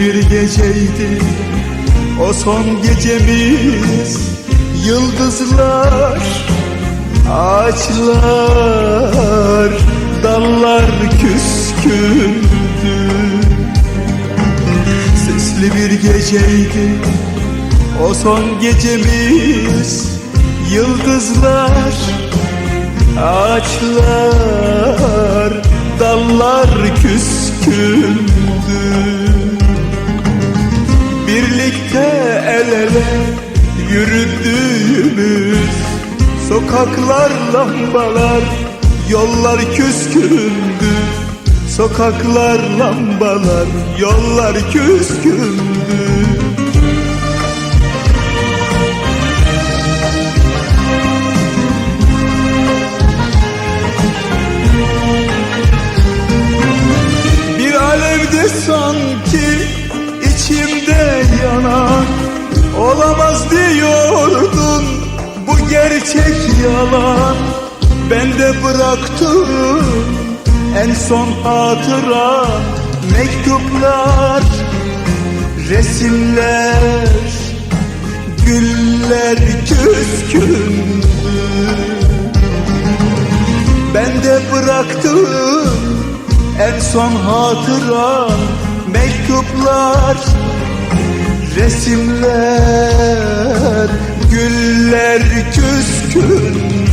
bir geceydi o son gecemiz. Yıldızlar, ağaçlar, dallar küskündü. Sesli bir geceydi o son gecemiz. Yıldızlar, ağaçlar, dallar küskündü Sokaklar lambalar, yollar küskündü. Sokaklar lambalar, yollar küskündü. Bir alevde sanki içimde yanan Olamaz diyordun bu gerçek yalan. Ben de bıraktım en son hatıra. Mektuplar, resimler, güller küskündü ben de bıraktım en son hatıra. Mektuplar, resimler, güller küskün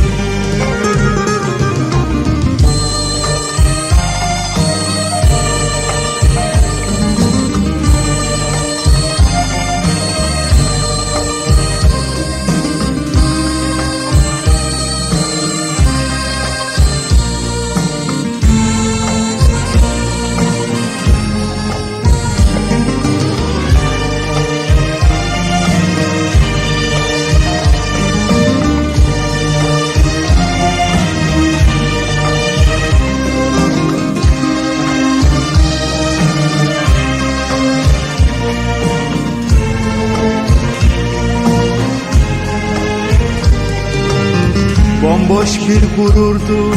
Bomboş bir gururdu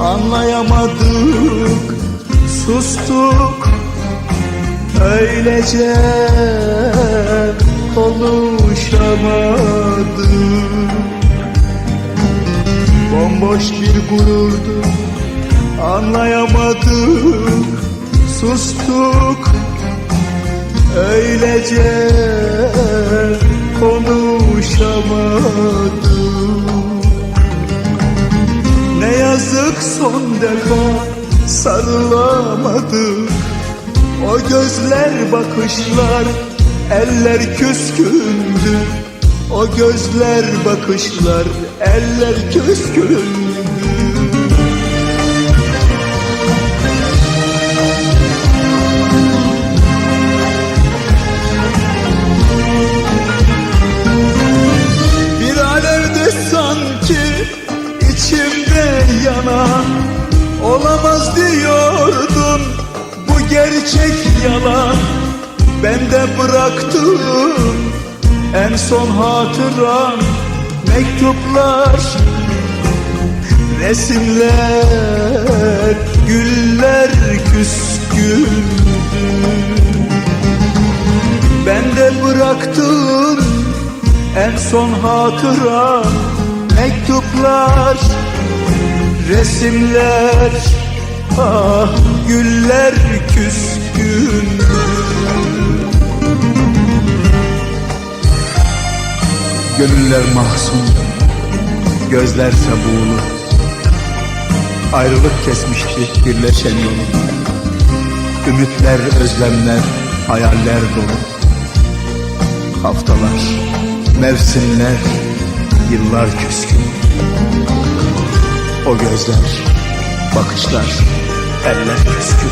Anlayamadık Sustuk. Öylece Konuşamadık. Bomboş bir gururdu Anlayamadık Sustuk. Öylece son defa sarılamadık. O gözler bakışlar eller küskündü. O gözler bakışlar eller küskündü gerçek yalan. Ben de bıraktım en son hatıram. Mektuplar, resimler, güller küskündü ben de bıraktım en son hatıra Mektuplar, resimler Ah güller küskün. Gönüller mahzun Gözlerse buğulu Ayrılık kesmişti birleşen yolu Ümitler, özlemler, hayaller dolu. Haftalar, mevsimler, yıllar küskün. O gözler, bakışlar, eller küskün